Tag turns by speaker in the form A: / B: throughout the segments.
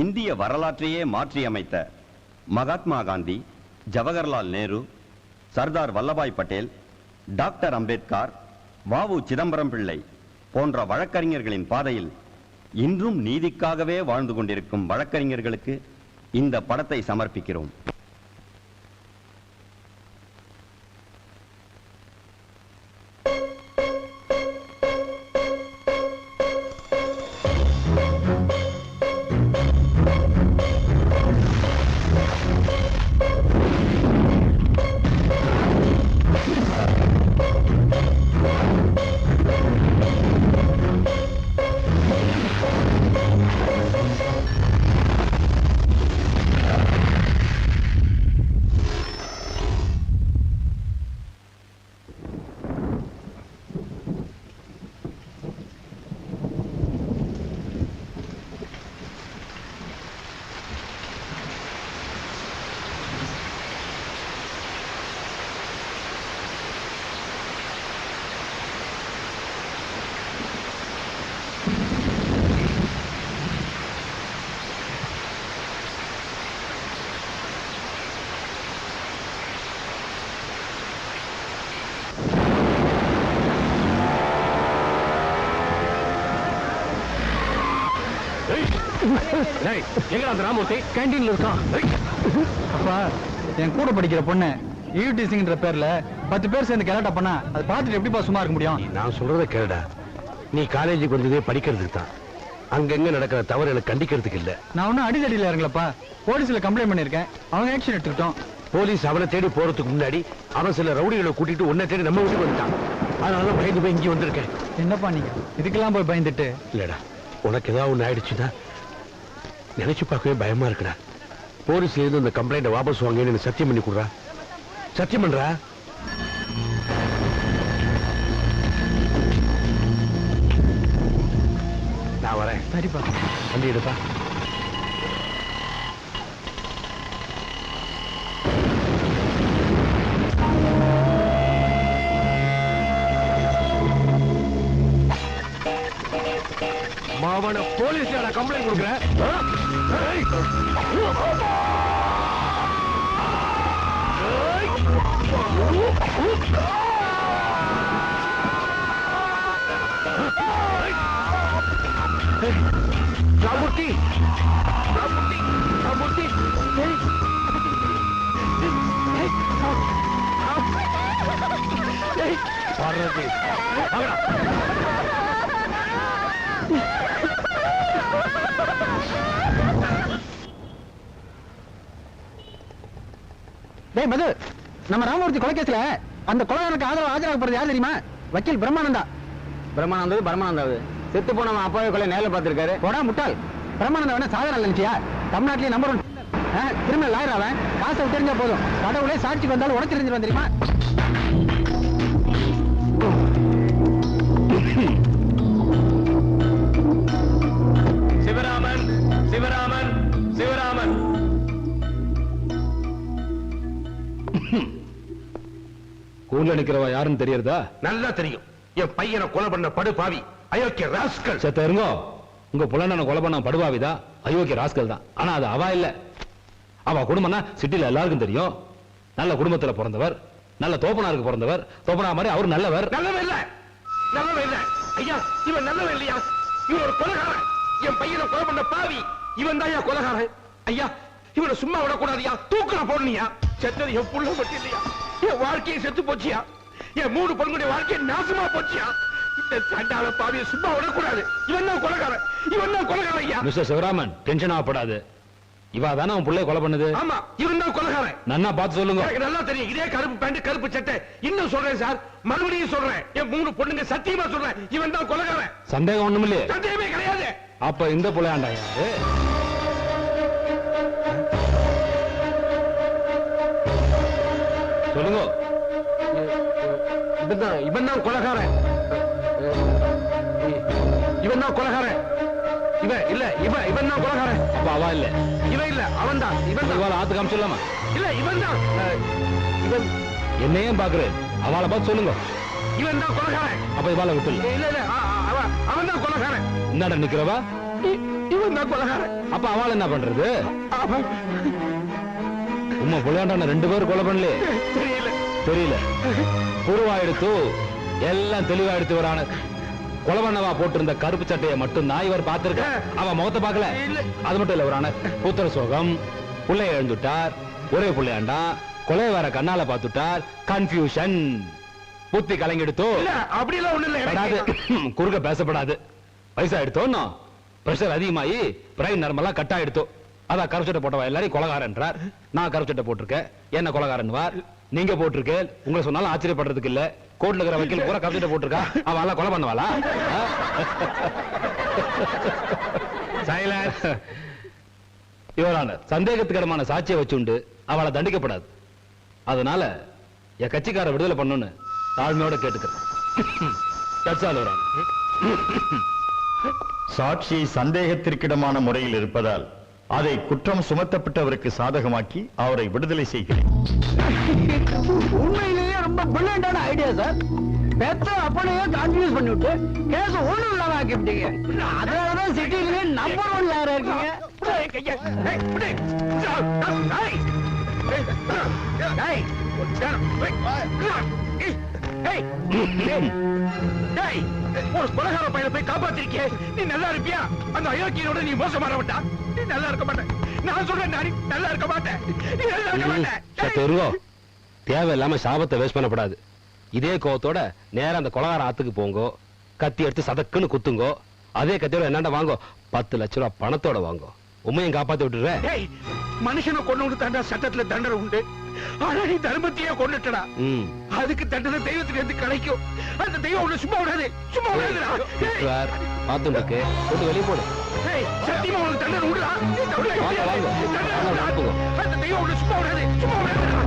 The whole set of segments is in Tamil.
A: இந்திய வரலாற்றையே மாற்றியமைத்த மகாத்மா காந்தி ஜவஹர்லால் நேரு சர்தார் வல்லபாய் பட்டேல் டாக்டர் அம்பேத்கர் வாவு சிதம்பரம் பிள்ளை போன்ற வழக்கறிஞர்களின் பாதையில் இன்றும் நீதிக்காகவே வாழ்ந்து கொண்டிருக்கும் வழக்கறிஞர்களுக்கு இந்த படத்தை சமர்ப்பிக்கிறோம்.
B: எங்க அந்த ராமூர்த்தி?
C: கேண்டீன்ல இருக்கான் அப்பா என் கூட படிக்கிற பொண்ணு ஈவ்டீசிங்ன்ற பேர்ல பத்து பேர் சேர்ந்து கலாட்டா பண்ணா அதை பார்த்துட்டு எப்படிப்பா சும்மா இருக்க முடியும்?
B: நான் சொல்றத கேளுடா. நீ காலேஜுக்கு வந்ததே படிக்கிறதுக்கு தான். அங்கங்க நடக்கிற தவறு எனக்கு கண்டிக்கிறதுக்கு இல்ல.
C: நான் ஒன்னும் அடிதடியில இறங்கலப்பா. போலீஸ்ல கம்ப்ளைண்ட் பண்ணிருக்கேன் அவங்க ஆக்ஷன் எடுத்துக்கிட்டோம்.
B: போலீஸ் அவனை தேடி போறதுக்கு முன்னாடி அவன் சில ரவுடிகளை கூட்டிட்டு உன்னை தேடி நம்ம வீட்டுக்கு வந்துட்டான். அதனாலதான் பயந்து போய் இங்கே வந்திருக்கேன்.
C: என்னப்பா நீங்க? இதுக்கெல்லாம் போய் பயந்துட்டு?
B: இல்லடா உனக்கு ஏதாவது ஒண்ணு ஆயிடுச்சுன்னா நினைச்சு பார்க்கவே பயமா இருக்குடா. போலீஸ்ல இருந்து இந்த கம்ப்ளைண்ட வாபஸ் வாங்கன்னு சத்தியம் பண்ணி கொடுறா. சத்தியம் பண்றா? நான் வரேன்.
C: சரிப்பா
B: வண்டி எடுப்பா. மாவன போலீஸ்ல கம்ப்ளைண்ட் கொடுக்குறேன். ஆ? ஏய்! ராமூர்த்தி ராமூர்த்தி ராமூர்த்தி ஏய்! ஏய்! ஏய்!
C: டேய் மது நம்ம ராமமூர்த்தி கொலைகேஸ்ல அந்த கொலைகாரனுக்கு ஆதரவு ஆஜராக போறது யார் தெரியுமா? வக்கீல் பிரம்மானந்தா.
D: பிரம்மானந்தது பரமானந்தாவது செத்து போனவன் அப்பாவை கொலை நேரில் பார்த்திருக்காரு.
C: போடா முட்டாள். பிரம்மானந்தா வேணா சாதாரண நினைச்சியா? தமிழ்நாட்டிலேயே நம்பர் ஒன் கிரிமினல் லாயர் அவன். காசை விட்டுருந்தா போதும். கடவுளே சாட்சிக்கு வந்தாலும் உடச்சு தெரிஞ்சிருவான் தெரியுமா?
B: சிவராமன் சிவராமன் சிவராமன்.
E: ஊர்ல நிக்கிறவ யாருன்னு தெரியறதா?
B: நல்லா தெரியும். என் பையனை கொலை பண்ண படு பாவி அயோக்கிய ராஸ்கல்.
E: செத்த இருங்கோ உங்க புலனனை கொலை பண்ண படுவாவிதா அயோக்கிய ராஸ்கல் தான். ஆனா அது அவ இல்ல. அவ குடும்பம்னா சிட்டில எல்லாருக்கும் தெரியும். நல்ல குடும்பத்துல பிறந்தவர். நல்ல தோப்பனாருக்கு பிறந்தவர். தோப்பனா மாதிரி அவர் நல்லவர்.
B: நல்லவே இல்ல. நல்லவே இல்ல. ஐயா இவன் நல்லவே இல்லையா? இவன் ஒரு கொலைகாரன். என் பையனை கொலை பண்ண பாவி. இவன் தான் கொலைகாரன். ஐயா இவனை சும்மா விடக்கூடாதியா தூக்குற போடணியா செத்தது என் புள்ள மட்டும் இல்லையா? என் வாழ்க்கையை செத்து போச்சியா? என் மூணு பொண்ணுடைய வாழ்க்கையை நாசமா போச்சியா? இந்த சண்டால பாவியை சும்மா விடக்கூடாது. இவன் தான் கொலைகாரன். இவன் தான் கொலைகாரன் ஐயா.
E: மிஸ்டர் சிவராமன் டென்ஷன் ஆகப்படாது. இவா தானே அவன் பிள்ளைய கொலை பண்ணுது?
B: ஆமா இவன் தான் கொலைகாரன்.
E: நன்னா பார்த்து சொல்லுங்க.
B: எனக்கு நல்லா தெரியும். இதே கருப்பு பேண்ட் கருப்பு சட்டை. இன்னும் சொல்றேன் சார். மறுபடியும் சொல்றேன். என் மூணு பொண்ணுங்க சத்தியமா சொல்றேன். இவன் தான் கொலைகாரன்.
E: சந்தேகம் ஒண்ணும் இல்லையே
B: சந்தேகமே கிடையாது.
E: அப்ப இந்த புள்ளையாண்டா சொல்லுங்க.
B: இவன் தான் இவன் தான் கொலைகாரன். இவன் தான் கொலைகாரன். இவன் இல்ல இவன் இவன் தான் கொலைகாரன்.
E: அப்ப அவா இல்ல.
B: இவன் இல்ல அவன் தான் இவன் தான்
E: ஆத்து காமிச்சிடலாமா
B: இல்ல இவன் தான் இவன்
E: என்னையும் பாக்குறேன். அவளை பார்த்து சொல்லுங்க.
B: இவன் தான் கொலைகாரன்.
E: அப்ப இவாள விட்டுல
B: இல்ல இல்ல அவன் தான் கொலைகாரன்.
E: இந்தாண்ட நிக்கிறவா?
B: இவன் தான் கொலகாரன்.
E: அப்ப அவள் என்ன பண்றது? உம்மா புள்ளையாண்டான ரெண்டு பேரும் கொலை பண்ணலையே
B: தெரியல.
E: தெரியல. புருவாயிடுத்து எல்லாம் தெளிவாயிடுத்து வரான. கொலை பண்ணவா போட்டிருந்த கருப்பு சட்டையை மட்டும் தான் இவர் பார்த்திருக்க. அவன் முகத்தை பார்க்கல. அது மட்டும் இல்ல வரான. புத்திர சோகம் புள்ளைய எழுந்துட்டார் ஒரே புள்ளையாண்டா. கொலை வர கண்ணால பார்த்துட்டார். கன்ஃபியூஷன் புத்தி கலங்கிடுத்தோ.
B: அப்படியெல்லாம் ஒண்ணு இல்ல
E: குறுக்க பேசப்படாது. வயசாயிடுத்தோன்னு பிரஷர் அதிகமாயி பிரைன் நரம்பெல்லாம் கட் ஆயிடுத்தோ. அதான் கருச்சட்டை போட்டவா? எல்லாரையும் கொலகாரன்றார் நான் கருச்சட்டை போட்டிருக்கேன். என்ன கொலகாரன் வார் நீங்க போட்டிருக்க. உங்களை சொன்னாலும் ஆச்சரியப்படுறதுக்கு இல்ல. கோர்ட்ல இருக்கிற வக்கீல் பூரா கருச்சட்டை போட்டிருக்கா. அவன் எல்லாம் கொலை பண்ணுவாளா? சைலன்ஸ். யுவரானர் சந்தேகத்துக்கிடமான சாட்சியை வச்சுண்டு அவளை தண்டிக்கப்படாது. அதனால என் கட்சிக்கார விடுதலை பண்ணுன்னு தாழ்மையோட கேட்டுக்கிறேன்.
F: சாட்சி சந்தேகத்திற்கிடமான முறையில் இருப்பதால் அதை குற்றம் சுமத்தப்பட்டவருக்கு சாதகமாக்கி அவரை விடுதலை செய்கிறேன்
D: உண்மையிலேயே ரொம்ப பிரில்லியண்டான ஐடியா சார் பெத்த அப்பனையே கன்ஃபியூஸ் பண்ணிவிட்டு கேஸ் ஒண்ணும் இல்லாம ஆக்கிவிட்டீங்க அதனாலதான் நம்பர் ஒன் யாரா இருக்கீங்க.
B: ஒரு கொலகார பையனை போய் காப்பாத்திருக்கியே நீ நல்லா இருப்பியா அந்த அயோக்கியனோட நீ மோசமானவன்டா நீ நல்லா இருக்க மாட்டேன். நான் சொல்றேன் நான் நல்லா இருக்க மாட்டேன். நீ நல்லா இருக்க மாட்டேன். டேய்.
E: தெருவோ தேவையில்லாம சாபத்தை வேஸ்ட் பண்ணப்படாது. இதே கோவத்தோட நேரா அந்த கொலகார ஆத்துக்கு போங்கோ. கத்தி எடுத்து சதக்குன்னு குத்துங்கோ. அதே கத்தியோட என்னண்ட வாங்கோ? பத்து லட்ச ரூபா பணத்தோட வாங்கோ. உண்மையும் காப்பாத்தி விட்டுறேன்
B: டேய் மனுஷனை கொண்டு தாண்டா சட்டத்துல தண்டனை உண்டு. ஆனா நீ தர்மத்தையே கொண்டுட்டடா அதுக்கு தண்டனை தெய்வத்துல இருந்து கிடைக்கும் அந்த தெய்வம் உன்னை சும்மா விடாது சும்மா விடாதுடா டேய்.
E: சார் பார்த்துருக்கு போட்டு வெளியே போடு
B: சத்தியமா உனக்கு தண்டனை.
E: நடத்துங்க.
B: அந்த தெய்வம் உன்னை சும்மா விடாது. சும்மா விடாதுடா.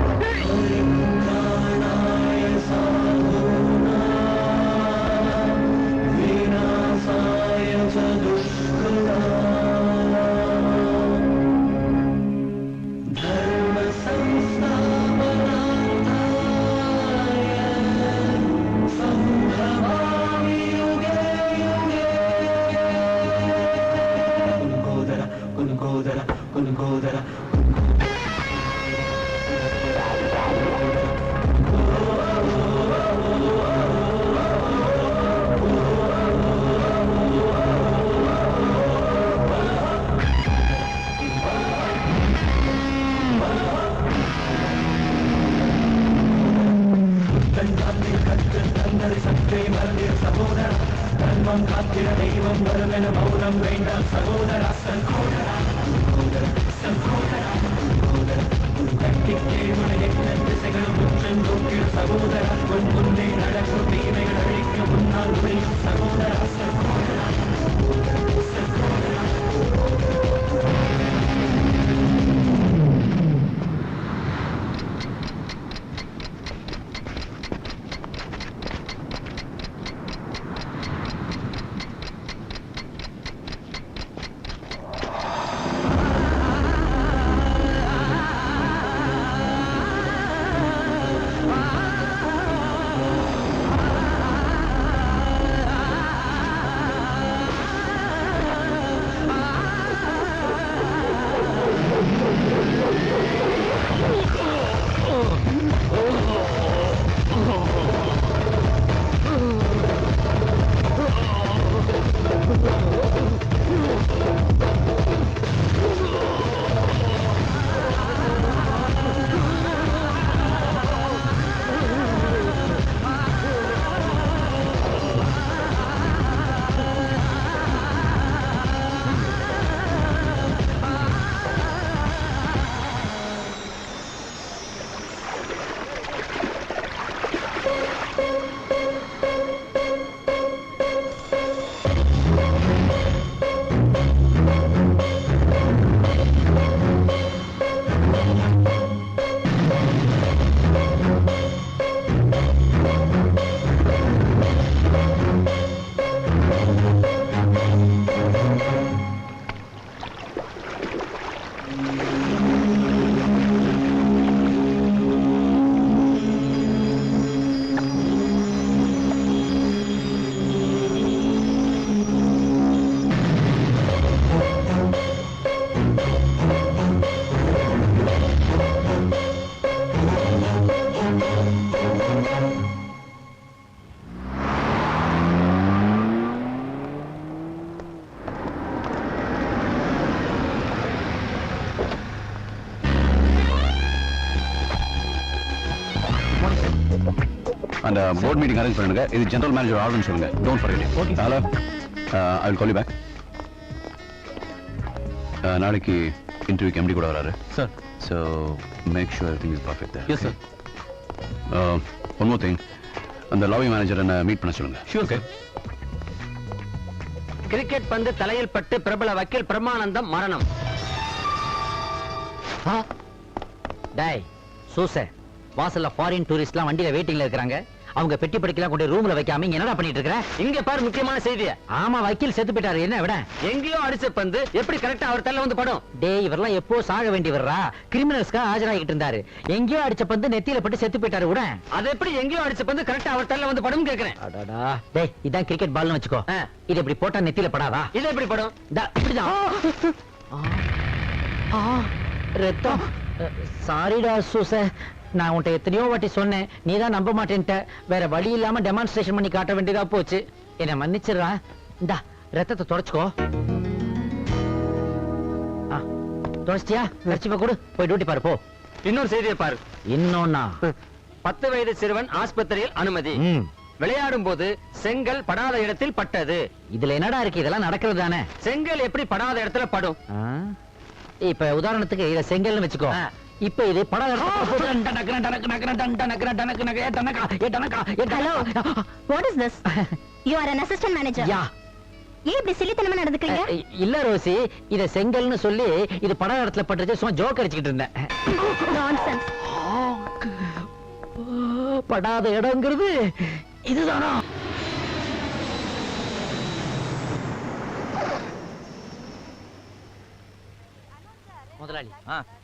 G: அந்த போர்ட் மீட்டிங் அரேஞ்ச் பண்ணுங்க. இது ஜெனரல் மேனேஜர் ஆர்டர்னு சொல்லுங்க. Don't forget okay hello I will call you back நாளைக்கு இன்டர்வியூக்கு எம்டி கூட வராரு.
C: Sir
G: so make sure everything is perfect
C: yes sir
G: one more thing அந்த லாபி மேனேஜர் என்ன மீட் பண்ண சொல்லுங்க.
C: ஷூர் சார்
D: கிரிக்கெட் பந்து தலையில் பட்டு பிரபல வக்கீல் பிரமானந்தம் மரணம். டேய் சூச வாசல்ல ஃபாரின் டூரிஸ்ட்லாம் வண்டியில வெயிட்டிங்ல இருக்காங்க அவங்க பெட்டி படிக்கலாம் கொண்டு ரூம்ல வைக்காம இங்க என்னடா பண்ணிட்டு இருக்க இங்க பாரு முக்கியமான செய்தி ஆமா வக்கீல் செத்து போயிட்டாரு. என்ன விட? எங்கேயோ அடிச்ச பந்து எப்படி கரெக்டா அவர் தள்ள வந்து படும்? டேய் இவரெல்லாம் எப்போ சாக வேண்டி வர்றா? கிரிமினல்ஸ்க்கா ஆஜராகிட்டு இருந்தாரு. எங்கேயோ அடிச்ச பந்து நெத்தியில பட்டு செத்து போயிட்டாரு விட அது எப்படி எங்கேயோ அடிச்ச பந்து கரெக்டா அவர் தள்ள வந்து படும் கேக்குறேன். அடடா. டேய் இதான் கிரிக்கெட் பால்னு வச்சுக்கோ. இது இப்படி போட்டா நெத்தியில படாதா? இது எப்படி படும்? இப்படிதான். ரத்தம். சாரிடா சூச. நான் உன்ட்ட எத்தனையோ வாட்டி சொன்னேன். நீ தான் நம்ப மாட்டேன்ட்ட. வேற வழி இல்லாம டெமான்ஸ்ட்ரேஷன் பண்ணி காட்ட வேண்டியதா போச்சு. என்ன மன்னிச்சிடுறா. இந்தா ரத்தத்தை தொடச்சுக்கோ. ஆ, தொடச்சிட்டியா? லட்சியமா கொடு. போய் டியூட்டி பாரு போ. இன்னொரு செய்தியை பாரு. இன்னொன்னா? பத்து வயது சிறுவன் ஆஸ்பத்திரியில் அனுமதி. விளையாடும் போது செங்கல் படாத இடத்தில் பட்டது. இதுல என்னடா இருக்கு? இதெல்லாம் நடக்கிறது தானே? செங்கல் எப்படி படாத இடத்துல படும்? இப்ப உதாரணத்துக்கு இத செங்கல்னு வச்சுக்கோ. இப்ப இது படாத
H: hello what is this you are an assistant manager
D: yeah
H: ஏன் இப்படி சில்லித்தனமா நடந்துக்கிறீங்க
D: இல்ல ரோசி இத செங்கல்னு சொல்லி இது படாத இடத்துல பட்டுச்சு சும்மா ஜோக் அடிச்சுக்கிட்டு இருந்தேன்
H: நான்சென்ஸ்
D: படாத இடங்கிறது இதுதானா முதலாளி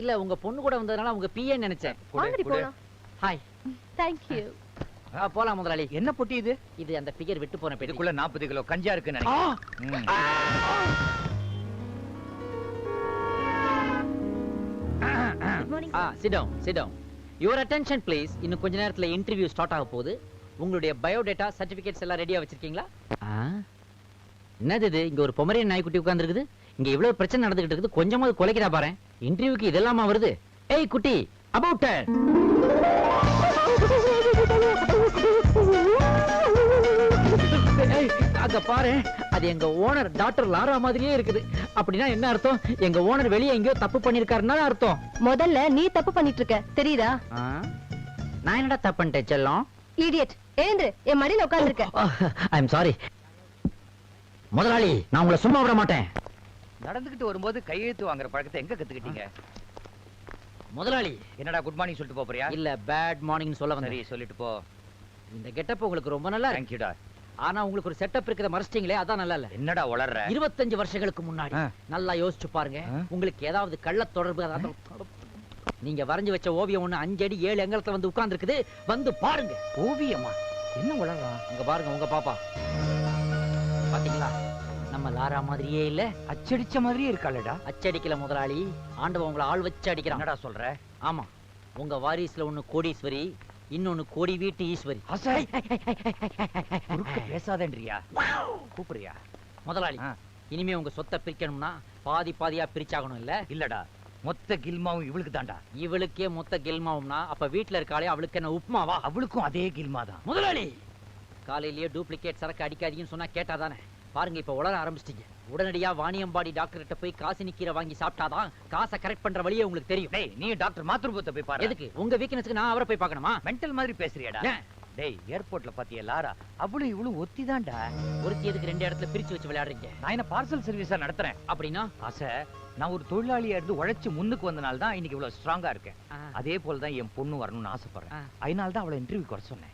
D: இல்ல உங்க பொண்ணு கூட வந்ததுனால உங்க பிஏ நினைச்சேன்.
I: குடு,
H: வாங்கடி
I: குடு.
H: போலாம்.
D: ஹாய்
H: தேங்க் யூ
D: போலாம் முதலாளி.
I: என்ன பொட்டி இது?
D: இது அந்த பிகர் விட்டு போன பெட்டி.
I: இதுக்குள்ள 40 கிலோ கஞ்சா இருக்குன்னு நினைக்கிறேன்.
D: ஆ sit down sit down your attention please இன்னும் கொஞ்ச நேரத்துல இன்டர்வியூ ஸ்டார்ட் ஆக போகுது. உங்களுடைய பயோடேட்டா சர்டிபிகேட்ஸ் எல்லாம் ரெடியா வச்சிருக்கீங்களா? என்னது இது? இங்க ஒரு பொமரியன் நாய்க்குட்டி உட்கார்ந்திருக்குது. இங்க இவ்வளவு பிரச்சனை நடந்துகிட்டு இருக்குது. கொஞ்சமாவது குலைக்கிறா பாரு இன்டர்வியூக்கு இதெல்லாமா வருது? ஏய் குட்டி அபவுட் அங்க பாரு அது எங்க ஓனர் டாக்டர் லாரா மாதிரியே இருக்குது. அப்படின்னா என்ன அர்த்தம்? எங்க ஓனர் வெளியே எங்கேயோ தப்பு பண்ணிருக்காருன்னா அர்த்தம்?
H: முதல்ல நீ தப்பு பண்ணிட்டு இருக்க தெரியுதா?
D: நான் என்னடா தப்பு பண்ணிட்டேன் செல்லம்?
H: இடியட் எழுந்துரு என் மடியில உட்கார்ந்திருக்க.
D: ஐ எம் சாரி முதலாளி நான் உங்களை சும்மா விட மாட்டேன்.
I: நடந்துகிட்டு வரும்போது கையெழுத்து வாங்குற பழக்கத்தை எங்க கத்துக்கிட்டீங்க?
D: முதலாளி.
I: என்னடா குட் மார்னிங் சொல்லிட்டு போறியா?
D: இல்ல பேட் மார்னிங் சொல்ல
I: சரி
D: வந்தேன்.
I: சொல்லிட்டு போ.
D: இந்த கெட்டப் உங்களுக்கு ரொம்ப நல்லா இருக்கு.
I: தேங்க்யூடா
D: ஆனா உங்களுக்கு ஒரு செட்டப் இருக்கிறத மறைச்சிட்டீங்களே அதான் நல்லா இல்ல.
I: என்னடா உளர்ற?
D: இருபத்தஞ்சு வருஷங்களுக்கு முன்னாடி.
I: ஆ.
D: நல்லா யோசிச்சு பாருங்க.
I: ஆ.
D: உங்களுக்கு ஏதாவது கள்ள தொடர்பு அதாவது நீங்க வரைஞ்சு வச்ச ஓவியம் ஒண்ணு அஞ்சு அடி ஏழு எங்கலத்துல வந்து உட்கார்ந்து இருக்குது வந்து பாருங்க.
I: ஓவியமா? என்ன உளறான்
D: உங்க பாருங்க உங்க பாப்பா. பாத்தீங்களா? நம்ம லாரா மாதிரியே இல்ல
I: அச்சடிச்ச மாதிரியே இருக்காளடா
D: அச்சடிக்கல முதலாளி ஆண்டவன் உங்களை ஆள் வச்சு அடிக்கிறான்
I: என்னடா சொல்ற
D: ஆமா உங்க வாரிசுல ஒண்ணு கோடீஸ்வரி இன்னொன்னு கோடி வீட்டு ஈஸ்வரி
I: பேசாதேன்றியா கூப்பிடுறியா
D: முதலாளி. இனிமே உங்க சொத்தை பிரிக்கணும்னா பாதி பாதியா பிரிச்சாகணும் இல்ல
I: இல்லடா மொத்த கில்மாவும் இவளுக்கு தான்டா
D: இவளுக்கே மொத்த கெல்மாவும்னா அப்ப வீட்டுல இருக்காளே அவளுக்கு என்ன உப்புமாவா
I: அவளுக்கும் அதே கில்மா தான்
D: முதலாளி காலையிலேயே டூப்ளிகேட் சரக்கு அடிக்காதீங்கன்னு சொன்னா கேட்டாதானே பாருங்க இப்ப உளர ஆரம்பிச்சிட்டீங்க. உடனடியா வாணியம்பாடி டாக்டர் கிட்ட போய் காசினி கீரை வாங்கி சாப்பிட்டாதான் காசை கரெக்ட் பண்ற வழியே உங்களுக்கு தெரியும்.
I: டேய் நீ டாக்டர் மாத்ருபத்தை போய் பாரு.
D: எதுக்கு? உங்க வீக்னஸ்க்கு நான் அவரை போய் பார்க்கணுமா?
I: மென்டல் மாதிரி பேசுறியாடா? டேய் ஏர்போர்ட்ல பாத்தியா லாரா? அவளும் இவளும் ஒத்திதான்டா.
D: ஒருத்தி எதுக்கு ரெண்டு இடத்துல பிரிச்சு வச்சு விளையாடுறீங்க?
I: நான் என்ன பார்சல் சர்வீஸா நடத்துறேன்?
D: அப்படின்னா?
I: ஆசை நான் ஒரு தொழிலாளியா இருந்து உழைச்சு முன்னுக்கு வந்தனால தான் இன்னைக்கு இவ்வளவு ஸ்ட்ராங்கா இருக்கேன். அதே போல தான் என் பொண்ணு வரணும்னு ஆசைப்படுறேன். அதனால தான் அவளை இன்டர்வியூ வர சொன்னேன்.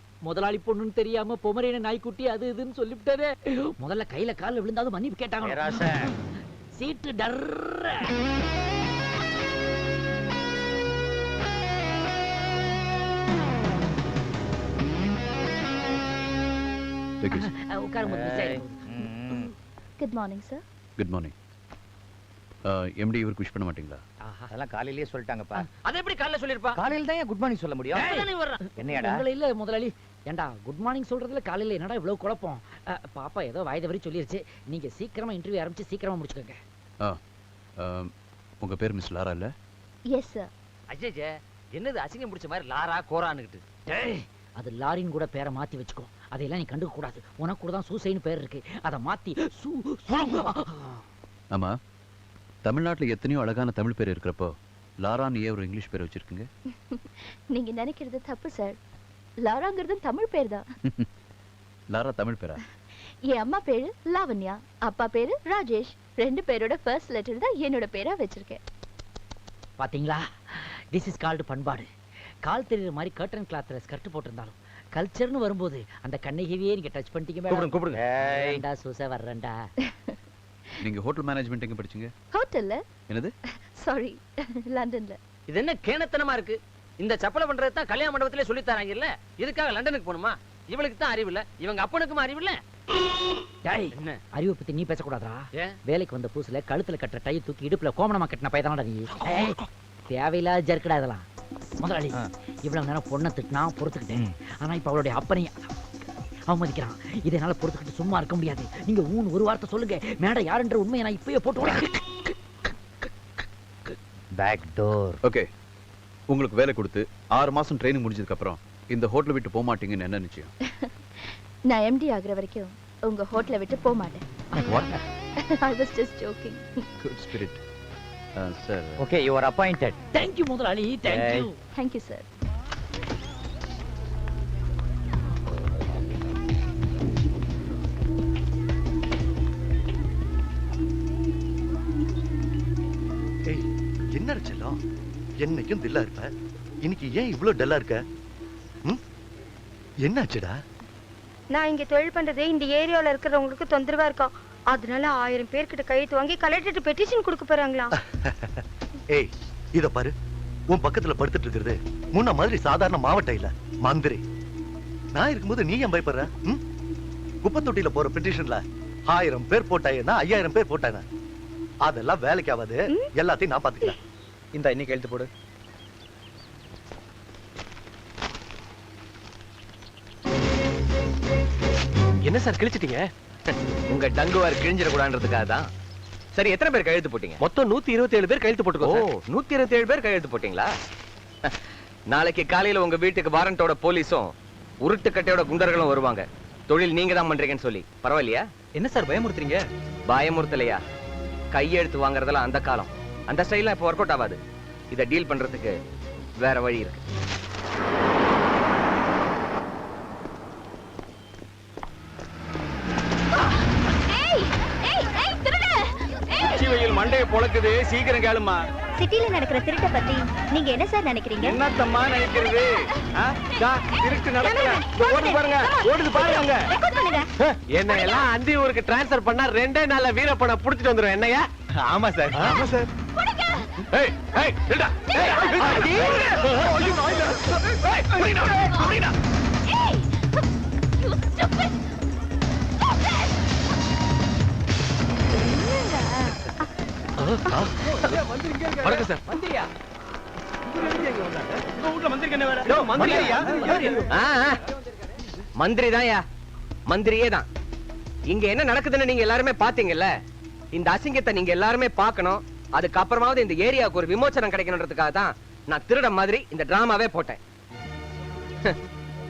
D: முதலாளி பொண்ணுன்னு தெரியாம பொமரேன நாய்க்குட்டி அது இதுன்னு சொல்லிவிட்டானே முதல்ல கையில கால்ல விழுந்தாலும் மன்னிப்பு கேட்டாங்க. சீட்டு டர்ற.
H: Good morning sir.
G: Good morning MD இவருக்கு விஷ் பண்ண மாட்டீங்களா?
I: அதெல்லாம் காலையிலேயே சொல்லிட்டாங்கப்பா.
D: அதை எப்படி காலைல சொல்லிருப்பா
I: காலையில தான் குட் மார்னிங் சொல்ல முடியும்? என்னையாடா?
D: இல்ல முதலாளி. ஏண்டா குட் மார்னிங் சொல்றதுல காலையில என்னடா இவ்வளவு குழப்பம்? பாப்பா ஏதோ வாய் தவறி சொல்லிருச்சு. நீங்க சீக்கிரமா இன்டர்வியூ ஆரம்பிச்சு சீக்கிரமா முடிச்சுக்கோங்க.
G: ஆ உங்க பேர் மிஸ் லாரா இல்ல?
H: எஸ் சார்
I: அஜய் என்னது அசிங்கம் பிடிச்ச மாதிரி லாரா கோரான்னுகிட்டு?
D: டேய், அது லாரின் கூட பேரை மாத்தி வச்சுக்கோ. அதையெல்லாம் நீ கண்டுக்க கூடாது. உனக்கு கூட தான் சூசைன்னு பேர் இருக்கு. அதை மாத்தி சூ சூ-
G: ஆமா தமிழ்நாட்டுல எத்தனையோ அழகான தமிழ் பேர் இருக்கிறப்போ லாரான்னு ஏன் ஒரு இங்கிலீஷ் பேர் வச்சிருக்கீங்க?
H: நீங்க நினைக்கிறது தப்பு சார் லாராங்கிறது தமிழ் பேர் தான்
G: லாரா தமிழ் பேரா?
H: என் அம்மா பேரு லாவண்யா அப்பா பேரு ராஜேஷ். ரெண்டு பேரோட ஃபர்ஸ்ட் லெட்டர் தான் என்னோட பேரா வச்சிருக்கேன்.
D: பாத்தீங்களா? திஸ் இஸ் கால்டு பண்பாடு. கால் தெரியுற மாதிரி கர்டன் கிளாத்ல ஸ்கர்ட் போட்டிருந்தாலும் கல்ச்சர்னு வரும்போது அந்த கண்ணகிவியே நீங்க டச் பண்ணிட்டீங்க மேடம்.
B: கூப்பிடுங்க
D: வேண்டா சூசா வர்றேன்டா.
G: நீங்க ஹோட்டல் மேனேஜ்மெண்ட் எங்க படிச்சீங்க?
H: ஹோட்டல்ல
G: என்னது?
H: சாரி லண்டன்ல
J: இது என்ன கேணத்தனமா இருக்கு? இந்த சப்பலை பண்றது தான் கல்யாண மண்டபத்திலே சொல்லி தராங்க இல்ல இதுக்காக லண்டனுக்கு போகணுமா? இவளுக்கு தான் அறிவு இல்ல. இவங்க அப்பனுக்கும் அறிவு இல்ல.
D: டேய்
J: என்ன?
D: அறிவை பத்தி நீ பேசக்கூடாதா வேலைக்கு வந்த புதுசுல கழுத்துல கட்டுற டை தூக்கி இடுப்புல கோமணமா கட்டின பையதானடா நீ? தேவையில்லாத ஜர்க்கடா இதெல்லாம். முதலாளி இவ்வளவு நேரம் பொண்ணை திட்டினா பொறுத்துக்கிட்டேன். ஆனா இப்ப அவளுடைய அப்பனை அவமதிக்கிறான். இதை என்னால பொறுத்துக்கிட்டு சும்மா இருக்க முடியாது. நீங்க ஊன் ஒரு வார்த்தை சொல்லுங்க. மேடம் யாருன்ற உண்மையை நான் இப்பயே போட்டு.
I: பேக் டோர்
G: ஓகே உங்களுக்கு வேலை கொடுத்து ஆறு மாசம் ட்ரைனிங் முடிஞ்சதுக்கு அப்புறம் இந்த ஹோட்டலை விட்டு போக மாட்டீங்கன்னு என்ன நிச்சயம்?
H: நான் எம்டி ஆகுற வரைக்கும் உங்க ஹோட்டலை விட்டு போக மாட்டேன். I was just joking
G: good spirit sir
I: okay you are appointed
D: Thank you முதலாளி thank you.
H: Thank you sir
K: என்னைக்கும் தில்லா இருப்ப? இன்னைக்கு ஏன் இவ்ளோ டல்லா இருக்க? என்னாச்சுடா?
L: நான் இங்க தொழில் பண்றதே இந்த ஏரியால இருக்கிறவங்களுக்கு தொந்தரவா இருக்கும். அதனால ஆயிரம் பேர்கிட்ட கையெழுத்து வாங்கி கலெக்டர் பெட்டிஷன் கொடுக்க போறாங்களா?
K: ஏய் இத பாரு. உன் பக்கத்துல படுத்துட்டு இருக்கிறது முன்ன மாதிரி சாதாரண மாவட்டம் இல்ல. மந்திரி. நான் இருக்கும்போது நீ ஏன் பயப்படுற? குப்பை தொட்டியில போற பெட்டிஷன்ல ஆயிரம் பேர் போட்டாயேன்னா ஐயாயிரம் பேர் போட்டாங்க. அதெல்லாம் வேலைக்கு ஆகாது. எல்லாத்தையும் நான் பாத்துக்கிறேன்.
C: இந்த இன்னைக்கு எழுத்து போடு.
B: என்ன சார் கிழிச்சிட்டீங்க?
J: உங்க டங்குவார் கிழிஞ்சிடக்கூடாதுன்றதுக்காக தான். சரி எத்தனை பேர் கையெழுத்து போட்டீங்க?
B: மொத்தம் நூத்தி இருபத்தி ஏழு பேர் கையெழுத்து போட்டுக்கோ
J: நூத்தி இருபத்தி ஏழு பேர் கையெழுத்து போட்டீங்களா? நாளைக்கு காலையில உங்க வீட்டுக்கு வாரண்டோட போலீஸும் உருட்டு கட்டையோட குண்டர்களும் வருவாங்க. தொழில் நீங்க தான் பண்றீங்கன்னு சொல்லி. பரவாயில்லையா?
C: என்ன சார் பயமுறுத்துறீங்க?
J: பயமுறுத்தலையா? கையெழுத்து வாங்குறதெல்லாம் அந்த காலம். அந்த ஸ்டைல்லாம் இப்போ ஒர்க் அவுட் ஆகாது. இதை டீல் பண்றதுக்கு வேற வழி இருக்கு. மண்டையை பொழக்குது சீக்கிரம் கேளுமா
H: சிட்டில நடக்கிற திருட்ட பத்தி நீங்க என்ன சார் நினைக்கிறீங்க?
J: என்னத்தம்மா நினைக்கிறது? இருக்கு நடக்கல. ஓடுது பாருங்க ஓடுது பாருங்க
H: ரெக்கார்ட் பண்ணுங்க.
B: என்ன எல்லாம் அந்தி ஊருக்கு டிரான்ஸ்ஃபர் பண்ணா ரெண்டே நாள்ல வீரப்பனை புடிச்சிட்டு வந்துரும் என்னையா?
K: ஆமா சார். ஆமா சார்.
B: வணக்கம் சார்.
I: மந்திரியா?
J: மந்திரி. தான்யா மந்திரியே தான். இங்க என்ன நடக்குதுன்னு நீங்க எல்லாருமே பாத்தீங்கல்ல? இந்த அசிங்கத்தை நீங்க எல்லாருமே பார்க்கணும் அதுக்கப்புறமாவது இந்த ஏரியாவுக்கு ஒரு விமோச்சனம் கிடைக்கணுன்றதுக்காக தான் நான் திருட மாதிரி இந்த டிராமாவே போட்டேன்.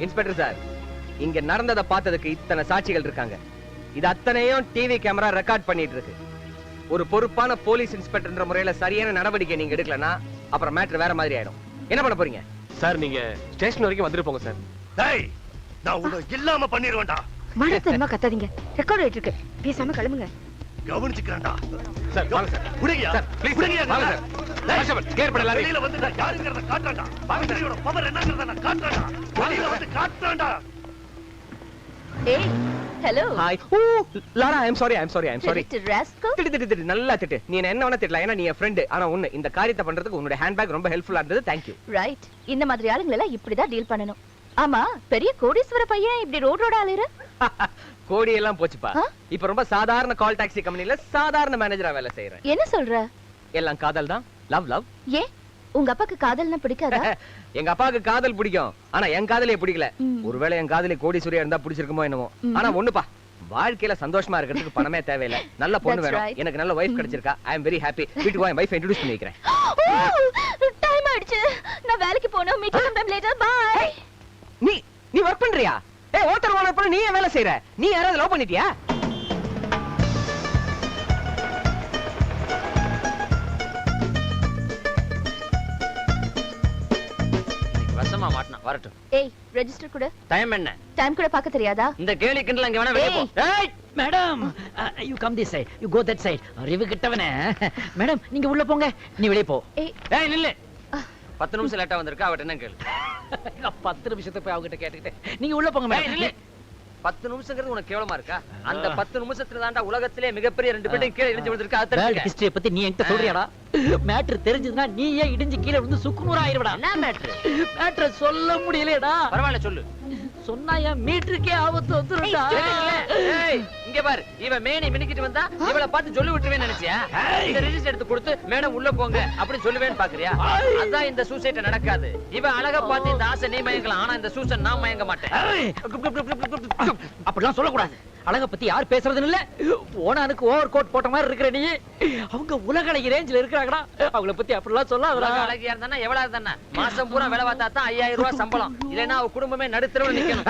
J: இன்ஸ்பெக்டர் சார் இங்க நடந்ததை பார்த்ததுக்கு இத்தனை சாட்சிகள் இருக்காங்க. இது அத்தனையும் டிவி கேமரா ரெக்கார்ட் பண்ணிட்டு இருக்கு ஒரு பொறுப்பான போலீஸ் இன்ஸ்பெக்டர்ன்ற முறையில சரியான நடவடிக்கை நீங்க எடுக்கலனா அப்புறம் மேட்டர் வேற மாதிரி ஆயிடும். என்ன பண்ண போறீங்க?
B: சார் நீங்க ஸ்டேஷன் வரைக்கும் வந்துட்டு போங்க சார்.
K: டேய் நான் உன்னை இல்லாம பண்ணிடுவேன்டா
L: மடத்தனமா கத்தாதீங்க. ரெக்கார்ட் ஆயிட்டு இருக்கு பேசாம கிளம்புங்க.
K: கவனிச்சுக்கிறேன்டா.
B: சார் வாங்க சார்.
K: புடிங்கயா
B: சார் ப்ளீஸ்
K: புடிங்கயா
B: வாங்க சார். கான்ஸ்டபிள் கிளியர் பண்ண எல்லாரையும்.
K: வெளியில வந்து நான் யாருங்கிறத காட்டுறேன்டா. மந்திரியோட பவர் என்னங்கிறத நான் காட்டுறேன்டா. வெளியில வந்து காட்டுறேன்டா.
H: ஏய் hello
J: hi oh Lara I am sorry I am sorry I am sorry
H: rascal
J: திட்டு திட்டு திட்டு நல்லா திட்டு. நீ என்ன வேணா திட்டலாம். ஏன்னா நீ என் ஃப்ரெண்ட் ஆனா ஒண்ணு இந்த காரியத்தை பண்றதுக்கு உன்னோட ஹேண்ட்பேக் ரொம்ப ஹெல்ப்ஃபுல்லா இருந்தது. தேங்க்யூ
H: ரைட் இந்த மாதிரி ஆளுங்களை எல்லாம் இப்படிதான் டீல் பண்ணணும். ஆமா பெரிய கோடீஸ்வர பையன் இப்படி ரோட் ரோட ஆளுற?
J: கோடி எல்லாம் போச்சுப்பா? இப்ப ரொம்ப சாதாரண கால் டாக்ஸி கம்பெனில சாதாரண மேனேஜரா வேலை செய்யறேன்
H: என்ன சொல்ற?
J: எல்லாம் காதல் தான்? லவ் லவ்
H: ஏன்? உங்க அப்பாக்கு காதல்னா பிடிக்காதா?
J: எங்க அப்பாவுக்கு காதல் பிடிக்கும். ஆனா என் காதலே பிடிக்கல. ஒருவேளை என் காதலி கோடீஸ்வரியா இருந்தா பிடிச்சிருக்குமோ என்னமோ. ஆனா ஒண்ணுப்பா வாழ்க்கையில சந்தோஷமா இருக்கிறதுக்கு பணமே தேவையில்லை. நல்ல பொண்ணு வேணும். எனக்கு நல்ல வைஃப் கிடைச்சிருக்கா. ஐ அம் வெரி ஹாப்பி வீட்டுக்கு என் வைஃப் இன்ட்ரோடியூஸ் பண்ணி வைக்கிறேன்.
H: டைம் ஆயிடுச்சு. நான் வேலைக்கு போகணும். Meet some time later bye
J: நீ நீ ஒர்க் பண்றியா? ஏய் ஓட்டர் ஓனர் பண்ண நீ ஏன் வேலை செய்யற நீ யாராவது லவ் பண்ணிட்டியா? வசமா மாட்டினா வரட்டும்.
H: ஏய் ரெஜிஸ்டர் கூட.
M: டைம் என்ன?
H: டைம் கூட பார்க்க தெரியாதா?
M: இந்த கேலி கிண்டல் அங்க வேணா வெளிய போ. ஏய்! Madam! You come this side you go that side அறிவு கிட்டவனே. மேடம் நீங்க உள்ள போங்க. நீ வெளிய போ.
H: ஏய்!
M: ஏய் நில்லு. பத்து நிமிஷம் லேட்டா வந்திருக்கா? அவட்ட என்ன கேளு? பத்து நிமிஷத்தை போய் அவகிட்ட கேட்டுக்கிட்டு. நீங்க உள்ள போங்க பத்து நிமிஷங்கிறது உனக்கு கேவலமா இருக்கா? அந்த பத்து நிமிஷத்துல தாண்டா உலகத்திலே மிகப்பெரிய ரெண்டு பேரும் கீழே இடிஞ்சு விழுந்திருக்கா
D: ஹிஸ்டரிய பத்தி நீ என்கிட்ட சொல்றியாடா? மேட்ரு தெரிஞ்சதுன்னா நீ ஏன் இடிஞ்சு கீழே விழுந்து சுக்குநூறு ஆயிருவடா.
M: என்ன மேட்ரு?
D: மேட்ரை சொல்ல முடியலடா
M: பரவாயில்ல சொல்லு.
D: சொன்னா என் மீட்டருக்கே ஆபத்து வந்துருடா
M: இங்க பாரு. இவன் மேனி மினிக்கிட்டு வந்தா இவள பார்த்து சொல்லி விட்டுருவேன்னு நினைச்சியா? இந்த ரெஜிஸ்டர் எடுத்து கொடுத்து மேடம் உள்ள போங்க அப்படி சொல்லுவேன்னு பாக்குறியா? அதான் இந்த சூசைட் நடக்காது. இவன் அழகா பார்த்து இந்த ஆசை நீ மயங்கலாம். ஆனா இந்த சூசன் நான் மயங்க மாட்டேன்.
D: அப்படிலாம் சொல்லக்கூடாது. அழக பத்தி யார் பேசுறதுன்னு இல்ல. ஓனானுக்கு ஓவர் கோட் போட்ட மாதிரி இருக்கிற நீ. அவங்க உலக அழகி ரேஞ்சில இருக்கிறாங்கடா. அவங்கள பத்தி அப்படிலாம் சொல்லாதடா.
M: உலக அழகியா இருந்தா எவ்வளவு இருந்தா மாசம் பூரா வேலை பார்த்தா தான் ஐயாயிரம் ரூபாய் சம்பளம். இல்லைன்னா அவ குடும்பமே நடுத்தரவுல நிக்கணும்.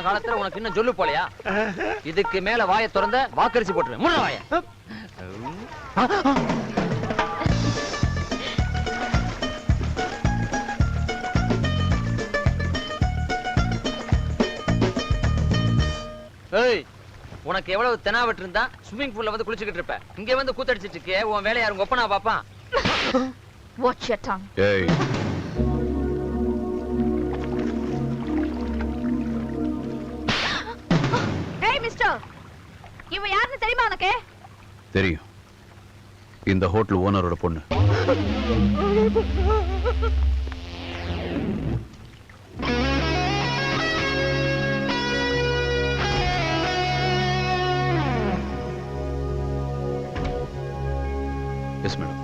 M: போன காலத்துல உனக்கு இன்னும் சொல்லு போலையா? இதுக்கு மேல வாயை திறந்த வாக்கரிசி போட்டுருவேன் முன்ன வாய. ஏய் உனக்கு எவ்வளவு தெனாவட்டு இருந்தா ஸ்விம்மிங் பூல்ல வந்து குளிச்சுக்கிட்டு இருப்ப. இங்க வந்து கூத்தடிச்சிட்டு இருக்கே உன் வேலையா உங்க ஒப்பனா பாப்பான்
H: வாட்ச் யர் டங்
G: ஏய்
H: இவ யாருன்னு தெரியுமா உனக்கு?
G: தெரியும். இந்த ஹோட்டல் ஓனரோட பொண்ணு. Yes madam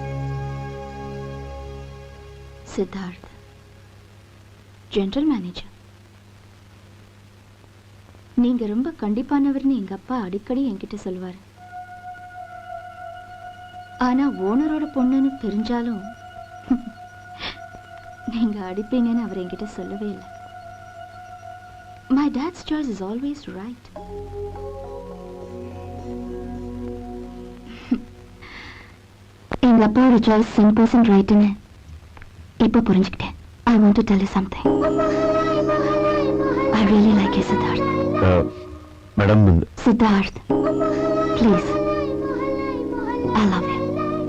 H: Siddharth general manager நீங்க ரொம்ப கண்டிப்பானவர்னு எங்க அப்பா அடிக்கடி என்கிட்ட சொல்வார் ஆனா ஓனரோட பொண்ணுன்னு தெரிஞ்சாலும் நீங்க அடிப்பீங்கன்னு அவர் என்கிட்ட சொல்லவே இல்லை. My dad's choice is always right எங்க அப்பாவோட சாய்ஸ் செவன் பர்சன்ட் ரைட்டுன்னு இப்போ புரிஞ்சுக்கிட்டேன். I want to tell something I really like a Siddharth
F: madam
H: Siddharth please I love you